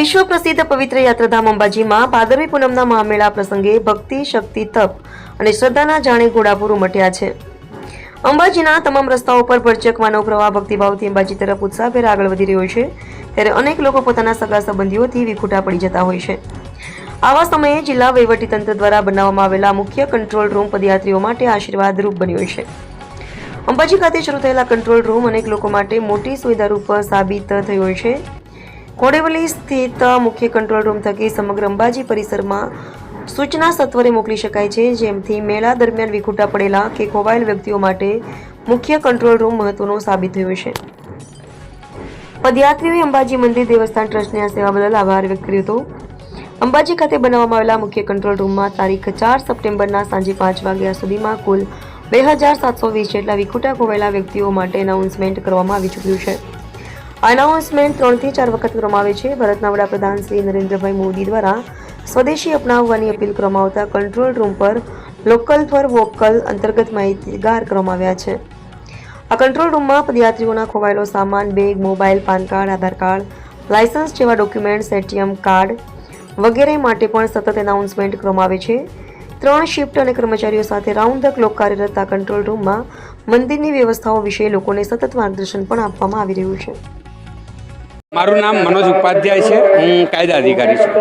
વિશ્વ પ્રસિદ્ધ પવિત્ર યાત્રાધામ અંબાજીમાં ભાદરવી પૂનમના મહામેળા પ્રસંગે ભક્તિ, શક્તિ, તપ અને શ્રદ્ધાના જાણે ઘોડાપુર ઉમટ્યા છે. અંબાજીના તમામ રસ્તાઓ પર ભરચક માનવ પ્રવાહ ભક્તિભાવથી અંબાજી તરફ ઉત્સાહભેર આગળ વધી રહ્યો છે, ત્યારે અનેક લોકો પોતાના સગા સંબંધીઓથી વિખૂટા પડી જતા હોય છે. આવા સમયે જિલ્લા વહીવટીતંત્ર દ્વારા બનાવવામાં આવેલા મુખ્ય કંટ્રોલ રૂમ પદયાત્રીઓ માટે આશીર્વાદરૂપ બન્યો છે. અંબાજી ખાતે શરૂ થયેલા કંટ્રોલ રૂમ અનેક લોકો માટે મોટી સુવિધારૂપ સાબિત થયો છે. કોડેવલી સ્થિત મુખ્ય કંટ્રોલ રૂમ થકી સમગ્ર અંબાજી પરિસરમાં સૂચના સત્વરે મોકલી શકાય છે, જેમથી મેળા દરમિયાન વિખૂટા પડેલા કે ખોવાયેલ વ્યક્તિઓ માટે મુખ્ય કંટ્રોલ રૂમ મહત્વનો સાબિત થયો છે. પદયાત્રીઓએ અંબાજી મંદિર દેવસ્થાન ટ્રસ્ટની આ સેવા બદલ આભાર વ્યક્ત કર્યો હતો. અંબાજી ખાતે બનાવવામાં આવેલા મુખ્ય કંટ્રોલ રૂમમાં તારીખ ચાર સપ્ટેમ્બરના સાંજે પાંચ વાગ્યા સુધીમાં કુલ બે હજાર સાતસો વીસ જેટલા વિખૂટા ખોવાયેલા વ્યક્તિઓ માટે એનાઉન્સમેન્ટ કરવામાં આવી ચૂક્યું છે. આ એનાઉન્સમેન્ટ ત્રણથી ચાર વખત કરવામાં આવે છે. ભારતના વડાપ્રધાન શ્રી નરેન્દ્રભાઈ મોદી દ્વારા સ્વદેશી અપનાવવાની અપીલ કરવામાં આવતા કંટ્રોલ રૂમ પર લોકલ ફોર વોકલ અંતર્ગત માહિતીગાર કરવામાં આવ્યા છે. આ કંટ્રોલ રૂમમાં પદયાત્રીઓના ખોવાયેલો સામાન bag mobile PAN card, Aadhaar card license જેવા ડોક્યુમેન્ટ્સ એટીએમ કાર્ડ વગેરે માટે પણ સતત એનાઉન્સમેન્ટ કરવામાં આવે છે. ત્રણ શિફ્ટ અને કર્મચારીઓ સાથે રાઉન્ડ ધ ક્લોક કાર્યરત આ કંટ્રોલ રૂમમાં મંદિરની વ્યવસ્થાઓ વિશે લોકોને સતત માર્ગદર્શન પણ આપવામાં આવી રહ્યું છે. મારું નામ મનોજ ઉપાધ્યાય છે. હું કાયદા અધિકારી છું.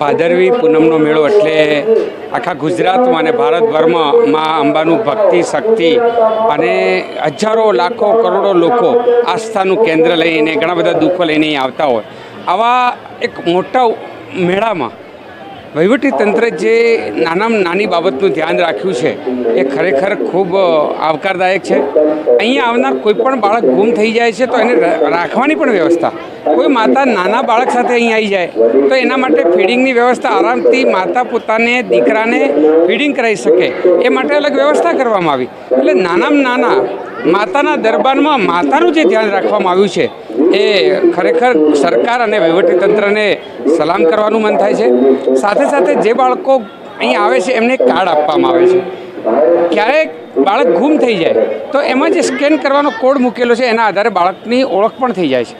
ભાદરવી પૂનમનો મેળો એટલે આખા ગુજરાતમાં અને ભારતભરમાં મા અંબાનું ભક્તિ, શક્તિ અને હજારો, લાખો, કરોડો લોકો આસ્થાનું કેન્દ્ર લઈને ઘણા બધા દુઃખો લઈને આવતા હોય. આવા એક મોટા મેળામાં તંત્રે જે નાનામાં નાની બાબતનું ધ્યાન રાખ્યું છે, એ ખરેખર ખૂબ આવકારદાયક છે. અહીંયા આવનાર કોઈ પણ બાળક ગુમ થઈ જાય છે, તો એને રાખવાની પણ વ્યવસ્થા. કોઈ માતા નાના બાળક સાથે અહીં આવી જાય, તો એના માટે ફીડિંગની વ્યવસ્થા આરામથી માતા પોતાને, દીકરાને ફીડિંગ કરાવી શકે, એ માટે અલગ વ્યવસ્થા કરવામાં આવી. એટલે નાનામાં નાના, માતાના દરબારમાં માતાનું જે ધ્યાન રાખવામાં આવ્યું છે એ ખરેખર સરકાર અને વહીવટીતંત્રને સલામ કરવાનું મન થાય છે. સાથે સાથે જે બાળકો અહીં આવે છે, એમને કાર્ડ આપવામાં આવે છે. ક્યારેક બાળક ગુમ થઈ જાય, તો એમાં જે સ્કેન કરવાનો કોડ મૂકેલો છે, એના આધારે બાળકની ઓળખ પણ થઈ જાય છે.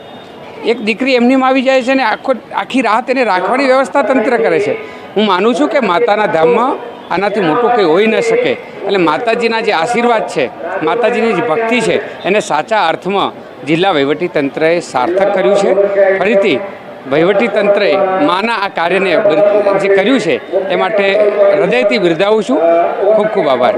એક દીકરી એમનીમાં આવી જાય છે અને આખો, આખી રાત એને રાખવાની વ્યવસ્થા તંત્ર કરે છે. હું માનું છું કે માતાના ધામમાં આનાથી મોટું કંઈ હોઈ ન શકે. એટલે માતાજીના જે આશીર્વાદ છે, માતાજીની જે ભક્તિ છે, એને સાચા અર્થમાં જિલ્લા વહીવટી તંત્રએ સાર્થક કર્યું છે. ફરીથી વહીવટી તંત્રએ માના આ કાર્યને જે કર્યું છે, એ માટે હૃદયથી બિરદાવું છું. ખૂબ ખૂબ આભાર.